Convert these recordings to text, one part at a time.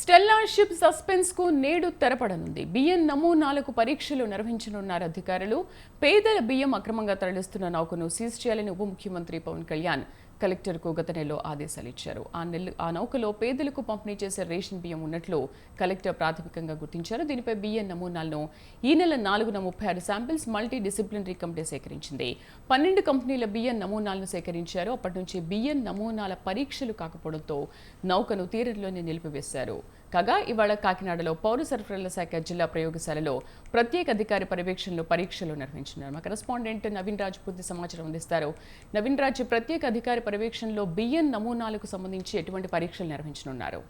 స్టెల్లాషిప్ సస్పెన్స్కు నేడు తెరపడనుంది. బియ్యం నమూనాలకు పరీక్షలు నిర్వహించనున్నారు అధికారులు. పేదల బియ్యం అక్రమంగా తరలిస్తున్న నౌకను సీజ్ చేయాలని ఉప ముఖ్యమంత్రి పవన్ కళ్యాణ్ కలెక్టర్కు గత నెలలో ఆదేశాలు ఇచ్చారు. ఆ నెల ఆ నౌకలో పేదలకు పంపిణీ చేసే రేషన్ బియ్యం ఉన్నట్లు కలెక్టర్ ప్రాథమికంగా గుర్తించారు. దీనిపై బియ్యం నమూనాలను ఈ నెల నాలుగున ముప్పై ఆరు శాంపిల్స్ మల్టీ డిసిప్లినరీ కమిటీ సేకరించింది. పన్నెండు కంపెనీల బియ్యం నమూనాలను సేకరించారు. అప్పటి నుంచి బియ్యం నమూనాల పరీక్షలు కాకపోవడంతో నౌకను తీరంలోనే నిలిపివేశారు. కాగా ఇవాళ కాకినాడలో పౌర సరఫరాల శాఖ జిల్లా ప్రయోగశాలలో ప్రత్యేక అధికారి పర్యవేక్షణలో పరీక్షలు నిర్వహించినారు. మా కరెస్పాండెంట్ నవీన్ రాజ్ పూర్తి సమాచారం అందిస్తారు. నవీన్ రాజ్ ప్రత్యేక అధికారి పర్యవేక్షణలో బియ్యం నమూనాలకు సంబంధించి ఎటువంటి పరీక్షలు నిర్వహించనున్నారు?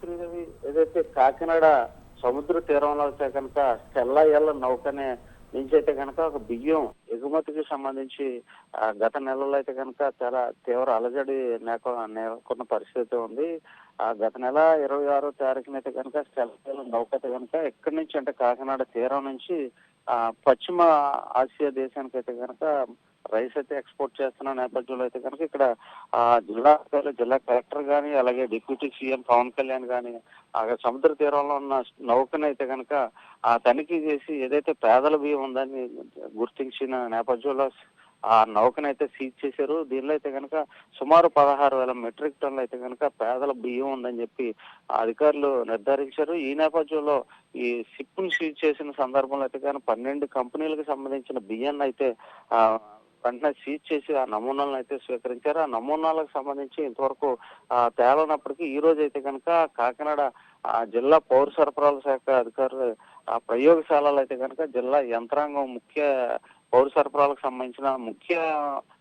శ్రీదేవి ఏదైతే కాకినాడ సముద్ర తీరంలో అయితే కనుక ఎల్ల నౌకనే నుంచి అయితే కనుక ఒక బియ్యం ఎగుమతికి సంబంధించి ఆ, గత నెలలో అయితే కనుక చాలా తీవ్ర అలజడి నేక నెలకొన్న పరిస్థితి ఉంది. ఆ గత నెల ఇరవై ఆరో తారీఖున అయితే కనుక తెల్లయ్యల నౌకత కనుక ఎక్కడి నుంచి అంటే కాకినాడ తీరం నుంచి ఆ పశ్చిమ ఆసియా దేశానికి అయితే కనుక రైస్ అయితే ఎక్స్పోర్ట్ చేస్తున్న నేపథ్యంలో అయితే కనుక ఇక్కడ ఆ జిల్లా జిల్లా కలెక్టర్ గాని అలాగే డిప్యూటీ సీఎం పవన్ కళ్యాణ్ గాని సముద్ర తీరంలో ఉన్న నౌకను అయితే కనుక ఆ తనిఖీ చేసి ఏదైతే పేదల బియ్యం ఉందని గుర్తించిన నేపథ్యంలో ఆ నౌకనైతే సీజ్ చేశారు. దీనిలో అయితే కనుక సుమారు పదహారు వేల మెట్రిక్ టన్నులు అయితే కనుక పేదల బియ్యం ఉందని చెప్పి అధికారులు నిర్ధారించారు. ఈ నేపథ్యంలో ఈ సిప్ను సీజ్ చేసిన సందర్భంలో అయితే కనుక పన్నెండు కంపెనీలకు సంబంధించిన బియ్యాన్ని అయితే ఆ వెంటనే సీజ్ చేసి ఆ నమూనాలను అయితే స్వీకరించారు. ఆ నమూనాలకు సంబంధించి ఇంతవరకు ఆ తేలనప్పటికీ ఈ రోజు అయితే కనుక కాకినాడ ఆ జిల్లా పౌర సరఫరాల శాఖ అధికారులు ఆ ప్రయోగశాలలు అయితే కనుక జిల్లా యంత్రాంగం ముఖ్య పౌర సరఫరాలకు సంబంధించిన ముఖ్య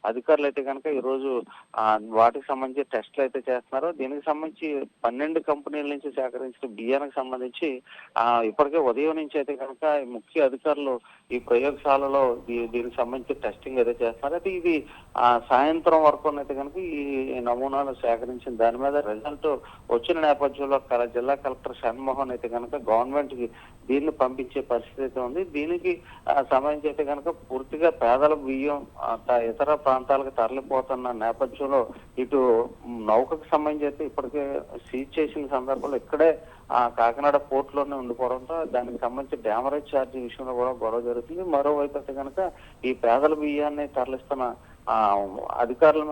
అధికారులు అయితే కనుక ఈ రోజు ఆ వాటికి సంబంధించి టెస్టులు అయితే చేస్తున్నారు. దీనికి సంబంధించి పన్నెండు కంపెనీల నుంచి సేకరించిన బియ్యానికి సంబంధించి ఆ ఇప్పటికే ఉదయం నుంచి అయితే కనుక ముఖ్య అధికారులు ఈ ప్రయోగశాలలో దీనికి సంబంధించి టెస్టింగ్ అయితే చేస్తున్నారు. అయితే ఇది ఆ సాయంత్రం వరకు అయితే కనుక ఈ నమూనాలు సేకరించిన దాని మీద రిజల్ట్ వచ్చిన నేపథ్యంలో కల- జిల్లా కలెక్టర్ షణ్మోహన్ అయితే కనుక గవర్నమెంట్కి దీన్ని పంపించే పరిస్థితి అయితే ఉంది. దీనికి సంబంధించి అయితే కనుక పూర్తిగా పేదల బియ్యం ఇతర ప్రాంతాలకు తరలిపోతున్న నేపథ్యంలో ఇటు నౌకకు సంబంధించి అయితే ఇప్పటికే సీజ్ చేసిన సందర్భంలో ఇక్కడే ఆ కాకినాడ పోర్ట్లోనే ఉండిపోవడంతో దానికి సంబంధించి డ్యామరేజ్ ఛార్జ్ విషయంలో కూడా గొడవ జరుగుతుంది. మరోవైపు అయితే కనుక ఈ పేదల బియ్యాన్ని తరలిస్తున్న అధికారుల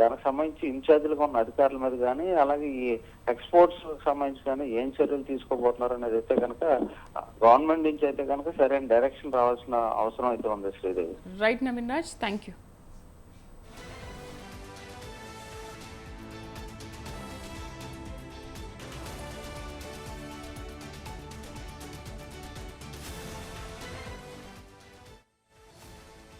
దానికి సంబంధించి ఇన్ఛార్జీలుగా ఉన్న అధికారుల మీద కానీ అలాగే ఈ ఎక్స్పోర్ట్స్ సంబంధించి కానీ ఏం చర్యలు తీసుకోబోతున్నారు అనేది అయితే కనుక గవర్నమెంట్ నుంచి అయితే కనుక సరైన డైరెక్షన్ రావాల్సిన అవసరం అయితే ఉంది Sridevi. Right Naveen Raj thank you